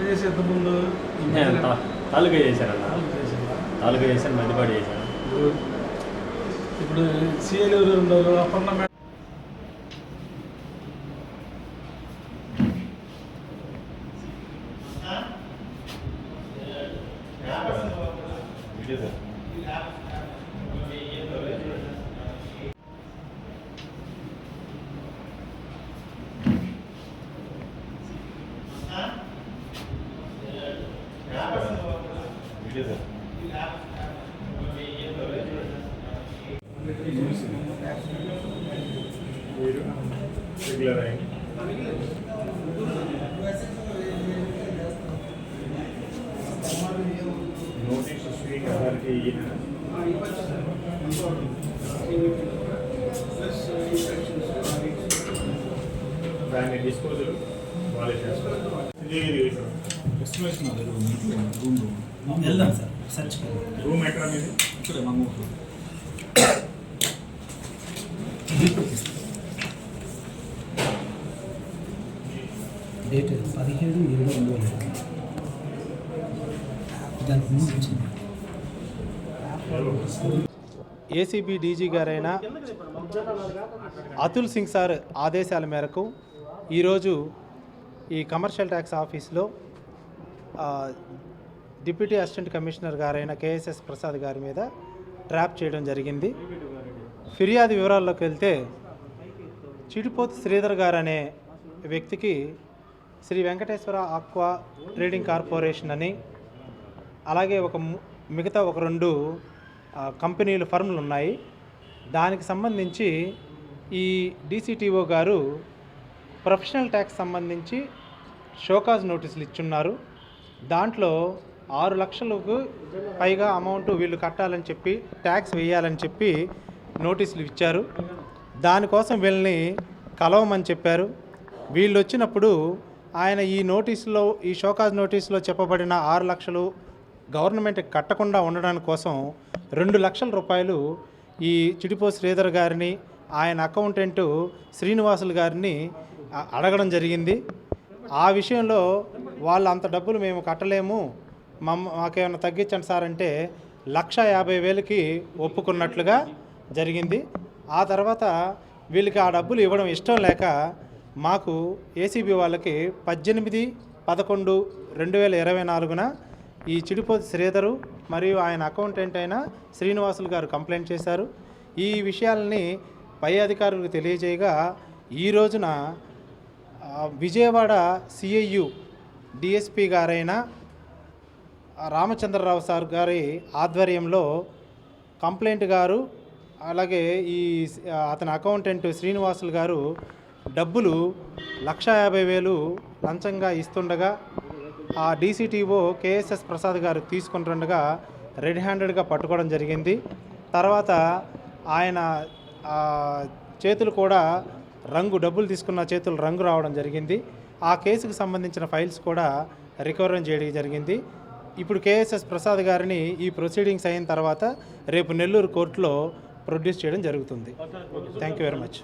చేసి ఎంత ముందు? ఈ నేను మధ్యన తా- తాలూకా చేసావా? తాలూకా చేశాను మధ్యపాటు చేశాను ఇప్పుడు- సీఎల్ ఎవరు ఉన్నారు? అపర్ణ మేడం. రెగ్యులర్ అయింది నోటీస్ స్వీట్ అందరికి దాన్ని డిస్పోజల్ వాళ్ళే చేస్తారు ఎస్టిమేషన్ అది రూమ్ రూమ్ రూమ్ వెళ్దాం సార్ సర్చ్ రూమ్ ఎక్కడ మీది ఇక్కడ మంగళూరు డేట్ పదిహేడు ఏడు రెండు వేల ఇరవై. దానికి ముందు వచ్చింది ఏసీబీ డీజీ గారైన అతుల్ సింగ్ సార్ ఆదేశాల మేరకు ఈరోజు ఈ కమర్షియల్ ట్యాక్స్ ఆఫీస్లో ఆ, డిప్యూటీ అసిస్టెంట్ కమిషనర్ గారైన కేఎస్ఎస్ ప్రసాద్ గారి మీద ట్రాప్ చేయడం జరిగింది. ఫిర్యాదు వివరాల్లోకి వెళ్తే చిడిపోతు శ్రీధర్ గారు అనే వ్యక్తికి Sri Venkateswara aqua trading corporation అని అలాగే ఒక మిగతా ఒక రెండు కంపెనీలు ఫర్మ్లు ఉన్నాయి. దానికి సంబంధించి ఈ డీసీటీఓ గారు ప్రొఫెషనల్ ట్యాక్స్ సంబంధించి షోకాజ్ నోటీసులు ఇచ్చున్నారు. దాంట్లో ఆరు లక్షలకు పైగా అమౌంట్ వీళ్ళు కట్టాలని చెప్పి ట్యాక్స్ వేయాలని చెప్పి నోటీసులు ఇచ్చారు. దానికోసం వీళ్ళని కలవమని చెప్పారు. వీళ్ళు వచ్చినప్పుడు ఆయన ఈ నోటీసులో ఈ షోకాజ్ నోటీసులో చెప్పబడిన ఆరు లక్షలు గవర్నమెంట్ కట్టకుండా ఉండడానికి కోసం రెండు లక్షల రూపాయలు ఈ చిడిపో శ్రీధర్ గారిని ఆయన అకౌంటెంట్ శ్రీనివాసులు గారిని అడగడం జరిగింది. ఆ విషయంలో వాళ్ళు అంత డబ్బులు మేము కట్టలేము. మమ్మ మాకేమైనా తగ్గించండి సార్ అంటే లక్ష యాభై వేలకి ఒప్పుకున్నట్లుగా జరిగింది. ఆ తర్వాత వీళ్ళకి ఆ డబ్బులు ఇవ్వడం ఇష్టం లేక మాకు ఏసీబీ వాళ్ళకి పద్దెనిమిది పదకొండు రెండు వేల ఇరవై నాలుగున ఈ చిడిపోతి శ్రీధరు మరియు ఆయన అకౌంటెంట్ అయిన శ్రీనివాసులు గారు కంప్లైంట్ చేశారు. ఈ విషయాలని పై అధికారులకు తెలియజేయగా ఈ రోజున విజయవాడ సిఐయు డిఎస్పి గారైన రామచంద్రరావు సార్ గారి ఆధ్వర్యంలో కంప్లైంట్ గారు అలాగే ఈ అతని అకౌంటెంట్ శ్రీనివాసులు గారు డబ్బులు లక్ష యాభై వేలు లంచంగా ఇస్తుండగా ఆ డీసీటీఓ కేఎస్ఎస్ ప్రసాద్ గారు తీసుకుంటుండగా రెడ్ హ్యాండెడ్గా పట్టుకోవడం జరిగింది. తర్వాత ఆయన చేతులు కూడా రంగు డబ్బులు తీసుకున్న చేతులు రంగు రావడం జరిగింది. ఆ కేసుకు సంబంధించిన ఫైల్స్ కూడా రికవరీ చేయడం జరిగింది. ఇప్పుడు కేఎస్ఎస్ ప్రసాద్ గారిని ఈ ప్రొసీడింగ్స్ అయిన తర్వాత రేపు నెల్లూరు కోర్టులో ప్రొడ్యూస్ చేయడం జరుగుతుంది. Thank you very much